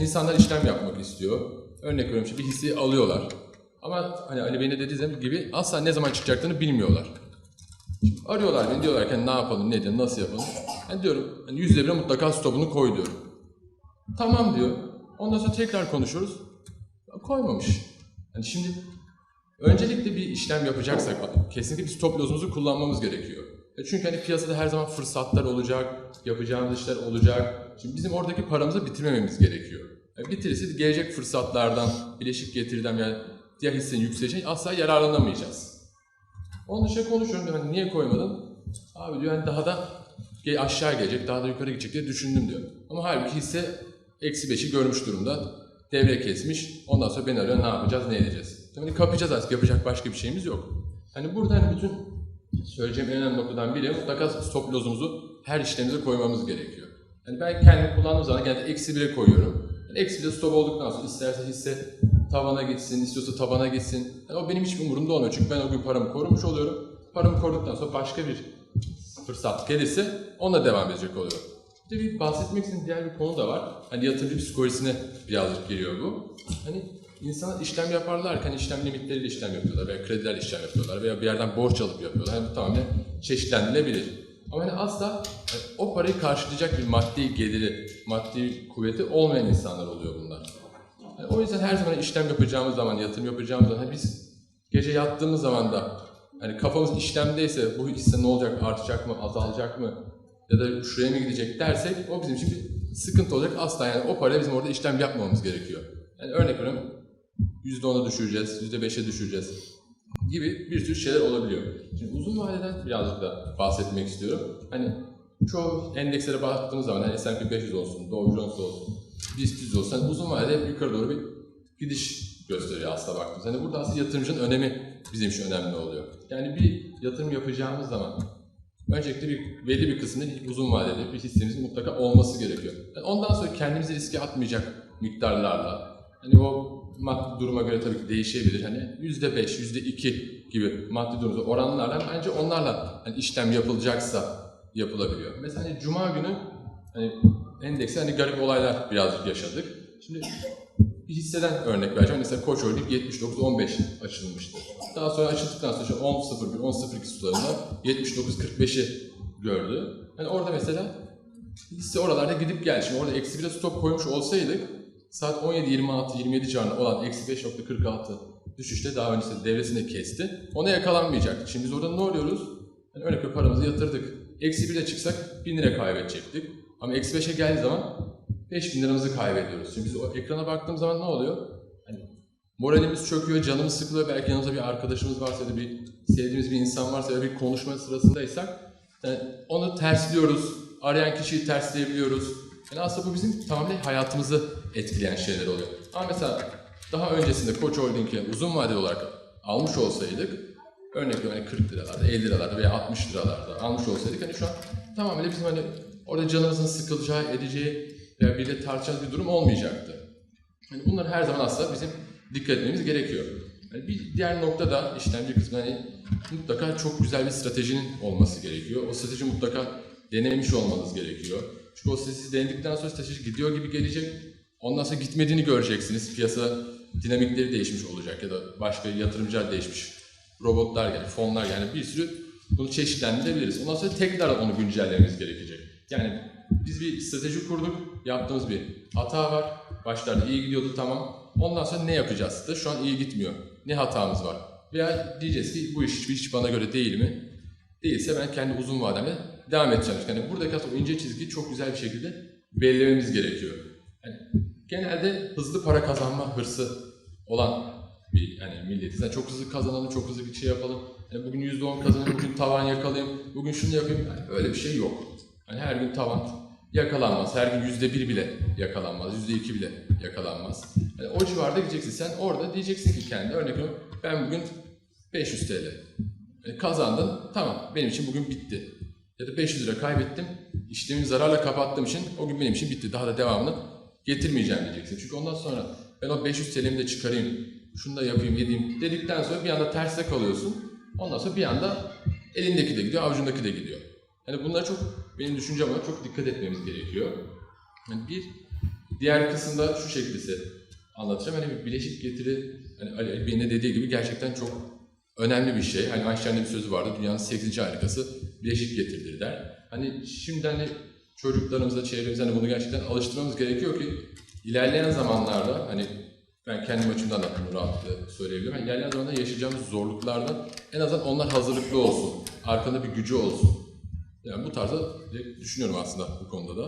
İnsanlar işlem yapmak istiyor. Örnek veriyorum işte bir hissi alıyorlar. Ama hani Ali Bey'in de dediği gibi asla ne zaman çıkacaklarını bilmiyorlar. Şimdi arıyorlar beni diyorlar ki hani ne yapalım, ne edelim, nasıl yapalım. Ben diyorum hani yüzde bire mutlaka stopunu koy diyorum. Tamam diyor. Ondan sonra tekrar konuşuyoruz. Koymamış. Hani şimdi öncelikle bir işlem yapacaksak kesinlikle bir stop lozumuzu kullanmamız gerekiyor. E Çünkü hani piyasada her zaman fırsatlar olacak, yapacağımız işler olacak. Şimdi bizim oradaki paramızı bitirmememiz gerekiyor. Yani bitirirse gelecek fırsatlardan, bileşik getiriden yani diğer hissenin yükselişine asla yararlanamayacağız. Onun dışında konuşuyorum hani niye koymadın? Abi diyor hani daha da aşağı gelecek, daha da yukarı gidecek diye düşündüm diyor. Ama halbuki hisse eksi beşi görmüş durumda. Devre kesmiş. Ondan sonra beni arıyor ne yapacağız, ne edeceğiz? Hani kapayacağız artık, yapacak başka bir şeyimiz yok. Hani burada hani bütün söyleyeceğim en önemli noktadan biri mutlaka stop lozumuzu her işlemimize koymamız gerekiyor. Yani ben kendim kullandığım zaman genelde eksi 1'e koyuyorum. Yani eksi 1'de stop olduktan sonra isterse hisse tavana gitsin, istiyorsa tabana gitsin. Yani o benim hiç umurumda olmuyor çünkü ben o gün paramı korumuş oluyorum. Paramı koruduktan sonra başka bir fırsat gelirse onunla devam edecek oluyorum. Bir de bahsetmek istediğim diğer bir konu da var. Hani yatırımcı psikolojisine birazcık giriyor bu. Hani insanlar işlem yaparlarken işlem limitleriyle işlem yapıyorlar veya kredilerle işlem yapıyorlar veya bir yerden borç alıp yapıyorlar. Yani bu tamamen çeşitlendirilebilir. Ama hani asla hani o parayı karşılayacak bir maddi geliri, maddi kuvveti olmayan insanlar oluyor bunlar. Yani o yüzden her zaman işlem yapacağımız zaman, yatırım yapacağımız zaman hani biz gece yattığımız zaman da hani kafamız işlemdeyse bu hisse ne olacak, artacak mı, azalacak mı ya da şuraya mı gidecek dersek o bizim için bir sıkıntı olacak. Asla yani o parayla bizim orada işlem yapmamamız gerekiyor. Yani örnek veriyorum %10'a düşüreceğiz, %5'e düşüreceğiz gibi bir sürü şeyler olabiliyor. Şimdi uzun vadeden birazcık da bahsetmek istiyorum. Hani çoğu endekslere baktığımız zaman hani S&P 500 olsun, Dow Jones olsun, BIST 100 olsun hani uzun vadede yukarı doğru bir gidiş gösteriyor aslında baktığımız. Hani burada aslında yatırımcının önemi bizim için önemli oluyor. Yani bir yatırım yapacağımız zaman öncelikle bir belli bir kısmının uzun vadeli bir hissemizin mutlaka olması gerekiyor. Yani ondan sonra kendimizi riske atmayacak miktarlarla hani o maddi duruma göre tabii ki değişebilir. Hani %5, %2 gibi maddi durumda oranlarla bence onlarla hani işlem yapılacaksa yapılabiliyor. Mesela hani cuma günü hani endekste hani garip olaylar birazcık yaşadık. Şimdi bir hisseden örnek vereceğim. Mesela Koç Holding 79.15 açılmıştı. Daha sonra açıldıktan sonra işte 10.01, 10.02 sularında 79.45'i gördü. Yani orada mesela hisse oralarda gidip geldi. Şimdi orada eksi 1'e stop koymuş olsaydık saat 17.26, 27 civarında olan eksi 5.46 düşüşte daha öncesinde devresini kesti. Ona yakalanmayacak. Şimdi biz orada ne oluyoruz? Yani örnek paramızı yatırdık. Eksi 1'e çıksak 1000 lira kaybedecektik. Ama eksi 5'e geldiği zaman 5000 liramızı kaybediyoruz. Şimdi biz o ekrana baktığımız zaman ne oluyor? Hani moralimiz çöküyor, canımız sıkılıyor. Belki yanımızda bir arkadaşımız varsa da bir sevdiğimiz bir insan varsa ya da bir konuşma sırasındaysak yani onu tersliyoruz. Arayan kişiyi tersleyebiliyoruz. Yani aslında bu bizim tamamen hayatımızı etkileyen şeyler oluyor. Ama mesela daha öncesinde Koç Holding'e uzun vadeli olarak almış olsaydık örnek hani 40 liralarda, 50 liralarda veya 60 liralarda almış olsaydık hani şu an tamamen bizim hani orada canımızın sıkılacağı, edeceği veya biriyle tartışacağımız bir durum olmayacaktı. Yani bunlar her zaman aslında bizim dikkat etmemiz gerekiyor. Yani bir diğer nokta da işlemci kısmı hani mutlaka çok güzel bir stratejinin olması gerekiyor. O strateji mutlaka denemiş olmanız gerekiyor. Çünkü o strateji denedikten sonra strateji gidiyor gibi gelecek. Ondan sonra gitmediğini göreceksiniz. Piyasa dinamikleri değişmiş olacak ya da başka yatırımcılar değişmiş. Robotlar yani fonlar yani bir sürü bunu çeşitlendirebiliriz. Ondan sonra tekrar onu güncellememiz gerekecek. Yani biz bir strateji kurduk, yaptığımız bir hata var. Başlarda iyi gidiyordu tamam. Ondan sonra ne yapacağız da şu an iyi gitmiyor. Ne hatamız var? Veya diyeceğiz ki bu iş hiç bana göre değil mi? Değilse ben kendi uzun vademde devam edeceğim. Yani buradaki aslında ince çizgiyi çok güzel bir şekilde belirlememiz gerekiyor. Yani genelde hızlı para kazanma hırsı olan bir yani milletiz. Yani çok hızlı kazanalım, çok hızlı bir şey yapalım. Yani bugün %10 kazanayım, bugün tavan yakalayayım, bugün şunu yapayım. Yani öyle bir şey yok. Yani her gün tavan yakalanmaz. Her gün yüzde bir bile yakalanmaz. Yüzde iki bile yakalanmaz. Yani o civarda gideceksin. Sen orada diyeceksin ki kendi örnek. Ben bugün 500 TL kazandın. Tamam benim için bugün bitti. Ya da 500 lira kaybettim. İşlemimi zararla kapattığım için o gün benim için bitti. Daha da devamını getirmeyeceğim diyeceksin. Çünkü ondan sonra ben o 500 TL'mi de çıkarayım. Şunu da yapayım, yediğim dedikten sonra bir anda terste kalıyorsun. Ondan sonra bir anda elindeki de gidiyor, avucundaki de gidiyor. Yani bunlara çok benim düşüncem olarak çok dikkat etmemiz gerekiyor. Yani bir Diğer kısımda şu şekilde anlatacağım. Hani bir bileşik getiri, hani Ali Bey'in de dediği gibi gerçekten çok önemli bir şey. Hani Einstein'ın bir sözü vardı. Dünyanın 8. harikası bileşik getiridir der. Hani şimdi hani çocuklarımıza, çevremize hani bunu gerçekten alıştırmamız gerekiyor ki ilerleyen zamanlarda hani ben kendim açımdan da bunu rahatlıkla söyleyebilirim. Yani ilerleyen zamanlarda yaşayacağımız zorluklardan en azından onlar hazırlıklı olsun. Arkanda bir gücü olsun. Yani bu tarzda düşünüyorum aslında bu konuda da.